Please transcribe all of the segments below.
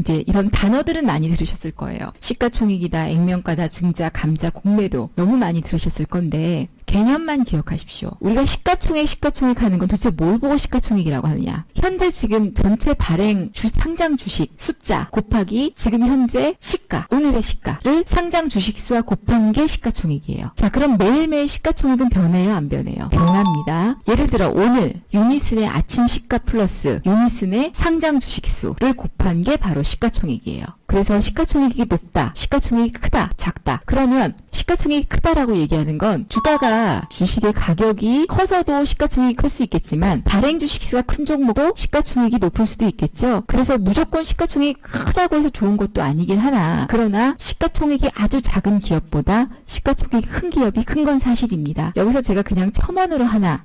이제 이런 단어들은 많이 들으셨을 거예요. 시가총액이다, 액면가다, 증자, 감자, 공매도 너무 많이 들으셨을 건데 개념만 기억하십시오. 우리가 시가총액, 시가총액 하는 건 도대체 뭘 보고 시가총액이라고 하느냐. 현재 지금 전체 발행 주, 상장 주식 숫자 곱하기 지금 현재 시가, 오늘의 시가를 상장 주식 수와 곱한 게 시가총액이에요. 자, 그럼 매일매일 시가총액은 변해요, 안 변해요? 변합니다. 예를 들어 오늘 유니슨의 아침 시가 플러스 유니슨의 상장 주식 수를 곱한 게 바로 시가총액이에요. 그래서 시가총액이 높다, 시가총액이 크다, 작다. 그러면 시가총액이 크다라고 얘기하는 건 주가가 주식의 가격이 커서도 시가총액이 클 수 있겠지만 발행 주식수가 큰 종목도 시가총액이 높을 수도 있겠죠. 그래서 무조건 시가총액이 크다고 해서 좋은 것도 아니긴 하나 그러나 시가총액이 아주 작은 기업보다 시가총액이 큰 기업이 큰 건 사실입니다. 여기서 제가 그냥 첨언으로 하나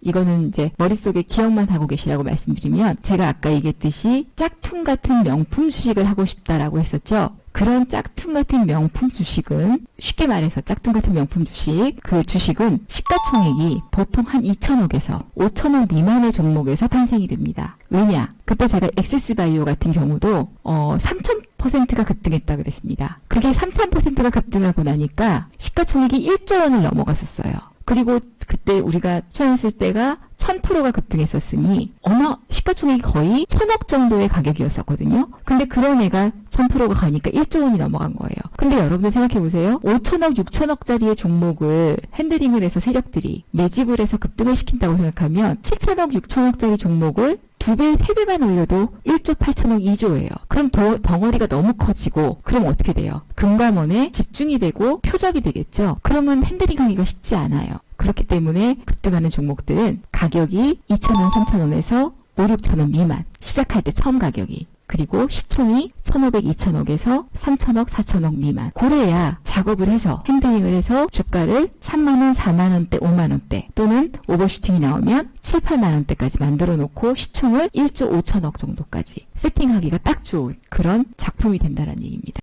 이거는 이제 머릿속에 기억만 하고 계시라고 말씀드리면 제가 아까 얘기했듯이 짝퉁 같은 명품 주식을 하고 싶다라고 했었죠. 그런 짝퉁 같은 명품 주식은 쉽게 말해서 짝퉁 같은 명품 주식 그 주식은 시가총액이 보통 한 2천억에서 5천억 미만의 종목에서 탄생이 됩니다. 왜냐? 그때 제가 엑세스바이오 같은 경우도 어 3,000%가 급등했다 그랬습니다. 그게 3,000%가 급등하고 나니까 시가총액이 1조 원을 넘어갔었어요. 그리고 그때 우리가 추천했을 때가 1000%가 급등했었으니 어마 시가총액이 거의 1000억 정도의 가격이었었거든요. 근데 그런 애가 1000%가 가니까 1조 원이 넘어간 거예요. 근데 여러분들 생각해 보세요. 5천억, 6천억짜리의 종목을 핸들링을 해서 세력들이 매집을 해서 급등을 시킨다고 생각하면 7천억, 6천억짜리 종목을 두 배, 세 배만 올려도 1조 8천억 2조예요. 그럼 더, 덩어리가 너무 커지고, 그럼 어떻게 돼요? 금감원에 집중이 되고 표적이 되겠죠? 그러면 핸들링 하기가 쉽지 않아요. 그렇기 때문에 급등하는 종목들은 가격이 2,000원, 3,000원에서 5, 6,000원 미만. 시작할 때 처음 가격이. 그리고 시총이 1,500, 2,000억에서 3,000억, 4,000억 미만. 고래야 작업을 해서 핸들링을 해서 주가를 3만원, 4만원대, 5만원대 또는 오버슈팅이 나오면 7, 8만원대까지 만들어 놓고 시총을 1조 5천억 정도까지 세팅하기가 딱 좋은 그런 작품이 된다는 얘기입니다.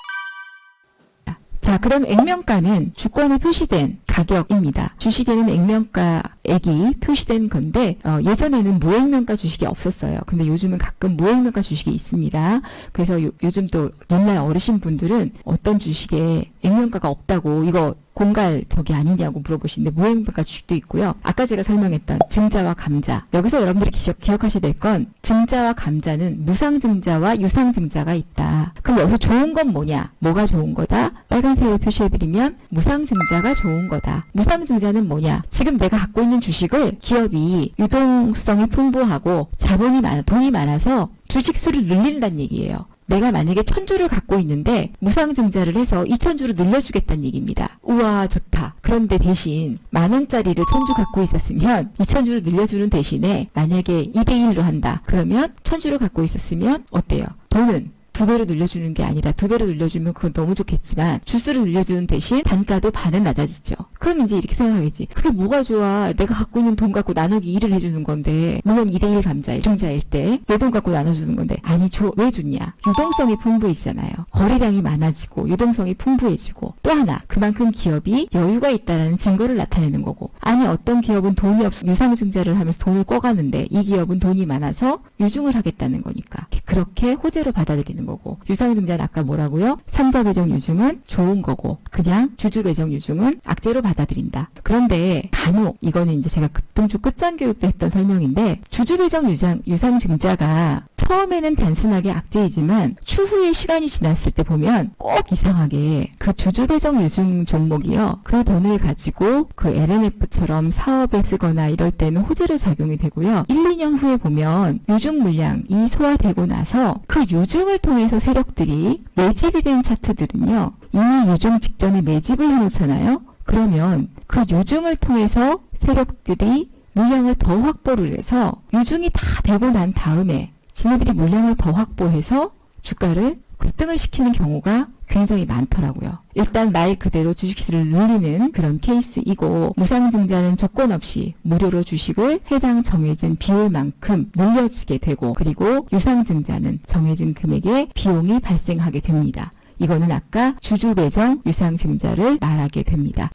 자, 그럼 액면가는 주권에 표시된 가격입니다. 주식에는 액면가액이 표시된 건데 어, 예전에는 무액면가 주식이 없었어요. 근데 요즘은 가끔 무액면가 주식이 있습니다. 그래서 요, 요즘 또 옛날 어르신 분들은 어떤 주식에 액면가가 없다고 이거 공갈 저기 아니냐고 물어보시는데 무행가 주식도 있고요. 아까 제가 설명했던 증자와 감자. 여기서 여러분들이 기억, 기억 하셔야 될 건 증자와 감자는 무상증자와 유상증자가 있다. 그럼 여기서 좋은 건 뭐냐? 뭐가 좋은 거다? 빨간색으로 표시해드리면 무상증자가 좋은 거다. 무상증자는 뭐냐? 지금 내가 갖고 있는 주식을 기업이 유동성이 풍부하고 자본이 많아, 돈이 많아서 주식 수를 늘린다는 얘기예요. 내가 만약에 천주를 갖고 있는데 무상증자를 해서 2천주로 늘려주겠다는 얘기입니다. 우와 좋다. 그런데 대신 만 원짜리를 천주 갖고 있었으면 2천주로 늘려주는 대신에 만약에 2대1로 한다. 그러면 천주를 갖고 있었으면 어때요? 돈은 두 배로 늘려주는 게 아니라 두 배로 늘려주면 그건 너무 좋겠지만 주수를 늘려주는 대신 단가도 반은 낮아지죠. 그럼 이제 이렇게 생각하겠지. 그게 뭐가 좋아? 내가 갖고 있는 돈 갖고 나누기 일을 해주는 건데 물론 2대1 감자일 중자일 때 내 돈 갖고 나눠주는 건데 아니 조, 왜 좋냐? 유동성이 풍부해지잖아요. 거래량이 많아지고 유동성이 풍부해지고 또 하나 그만큼 기업이 여유가 있다라는 증거를 나타내는 거고 아니 어떤 기업은 돈이 없어 유상증자를 하면서 돈을 꿔가는데 이 기업은 돈이 많아서 유중을 하겠다는 거니까 그렇게 호재로 받아들이는 거고 유상증자는 아까 뭐라고요? 삼자 배정 유중은 좋은 거고 그냥 주주 배정 유중은 악재로 받아들인다. 그런데 간혹 이거는 이제 제가 급등주 끝장 교육 때 했던 설명인데 주주 배정 유상, 유상 증자가 처음에는 단순하게 악재이지만 추후에 시간이 지났을 때 보면 꼭 이상하게 그 주주 배정 유중 종목이요. 그 돈을 가지고 그 LNF처럼 사업에 쓰거나 이럴 때는 호재로 작용이 되고요. 1, 2년 후에 보면 유중 물량이 소화되고 나서 그 유중을 통해서 세력들이 매집이 된 차트들은요. 이미 유중 직전에 매집을 해놓잖아요. 그러면 그 유중을 통해서 세력들이 물량을 더 확보를 해서 유중이 다 되고 난 다음에 지네들이 물량을 더 확보해서 주가를 급등을 시키는 경우가 굉장히 많더라고요. 일단 말 그대로 주식수를 늘리는 그런 케이스이고 무상증자는 조건 없이 무료로 주식을 해당 정해진 비율만큼 늘려지게 되고 그리고 유상증자는 정해진 금액의 비용이 발생하게 됩니다. 이거는 아까 주주 배정 유상증자를 말하게 됩니다.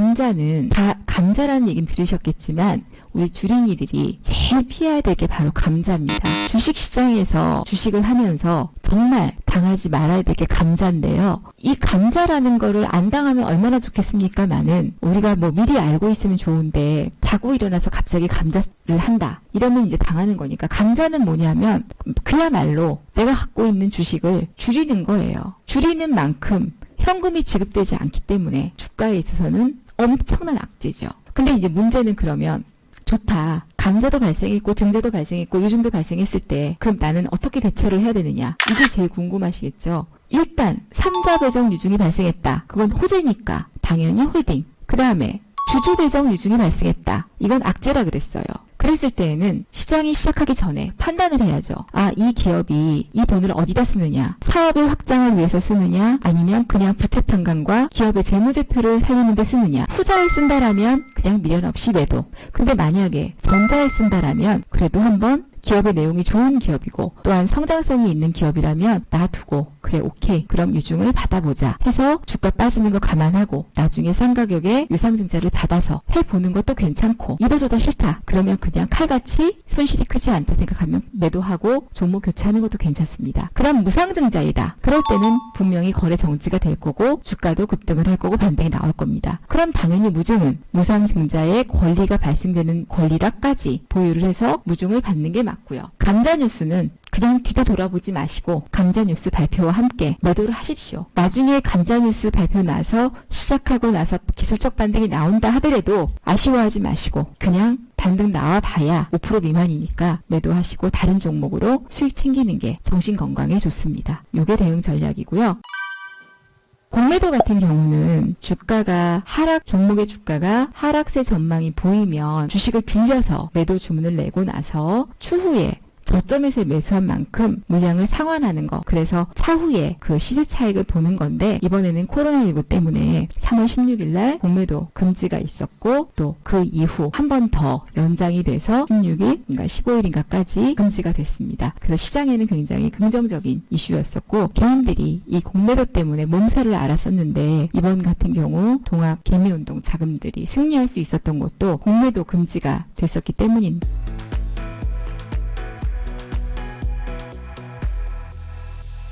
감자는 다 감자라는 얘기는 들으셨겠지만 우리 주린이들이 제일 피해야 될 게 바로 감자입니다. 주식 시장에서 주식을 하면서 정말 당하지 말아야 될 게 감자인데요. 이 감자라는 거를 안 당하면 얼마나 좋겠습니까? 많은 우리가 뭐 미리 알고 있으면 좋은데 자고 일어나서 갑자기 감자를 한다. 이러면 이제 당하는 거니까 감자는 뭐냐면 그야말로 내가 갖고 있는 주식을 줄이는 거예요. 줄이는 만큼 현금이 지급되지 않기 때문에 주가에 있어서는 엄청난 악재죠. 근데 이제 문제는 그러면 좋다. 감자도 발생했고 증자도 발생했고 유증도 발생했을 때 그럼 나는 어떻게 대처를 해야 되느냐? 이게 제일 궁금하시겠죠. 일단 삼자 배정 유증이 발생했다. 그건 호재니까 당연히 홀딩. 그 다음에 주주 배정 유증이 발생했다. 이건 악재라 그랬어요. 그랬을 때에는 시장이 시작하기 전에 판단을 해야죠. 아, 이 기업이 이 돈을 어디다 쓰느냐? 사업의 확장을 위해서 쓰느냐? 아니면 그냥 부채 탕감과 기업의 재무제표를 살리는 데 쓰느냐? 후자에 쓴다라면 그냥 미련 없이 매도. 근데 만약에 전자에 쓴다라면 그래도 한번 기업의 내용이 좋은 기업이고 또한 성장성이 있는 기업이라면 놔두고 그래 오케이. 그럼 유증을 받아보자. 해서 주가 빠지는 거 감안하고 나중에 싼 가격에 유상증자를 받아서 해보는 것도 괜찮고 이도저도 싫다. 그러면 그냥 칼같이 손실이 크지 않다 생각하면 매도하고 종목 교체하는 것도 괜찮습니다. 그럼 무상증자이다. 그럴 때는 분명히 거래 정지가 될 거고 주가도 급등을 할 거고 반등이 나올 겁니다. 그럼 당연히 무증은 무상증자의 권리가 발생되는 권리라까지 보유를 해서 무증을 받는 게 맞고요. 감자 뉴스는 그냥 뒤도 돌아보지 마시고 감자뉴스 발표와 함께 매도를 하십시오. 나중에 감자뉴스 발표 나서 시작하고 나서 기술적 반등이 나온다 하더라도 아쉬워하지 마시고 그냥 반등 나와 봐야 5% 미만이니까 매도하시고 다른 종목으로 수익 챙기는 게 정신 건강에 좋습니다. 요게 대응 전략이고요. 공매도 같은 경우는 주가가 하락 종목의 주가가 하락세 전망이 보이면 주식을 빌려서 매도 주문을 내고 나서 추후에 저점에서 매수한 만큼 물량을 상환하는 거. 그래서 차후에 그 시세 차익을 보는 건데 이번에는 코로나19 때문에 3월 16일 날 공매도 금지가 있었고 또 그 이후 한 번 더 연장이 돼서 16일, 그러니까 15일인가까지 금지가 됐습니다. 그래서 시장에는 굉장히 긍정적인 이슈였었고 개인들이 이 공매도 때문에 몸살을 앓았었는데 이번 같은 경우 동학 개미운동 자금들이 승리할 수 있었던 것도 공매도 금지가 됐었기 때문입니다.